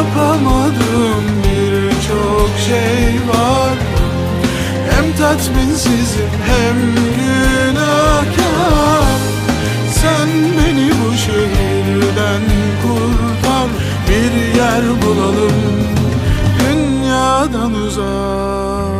Yapamadığım birçok şey var. Hem tatminsizim hem günahkar. Sen beni bu şehirden kurtar. Bir yer bulalım dünyadan uzak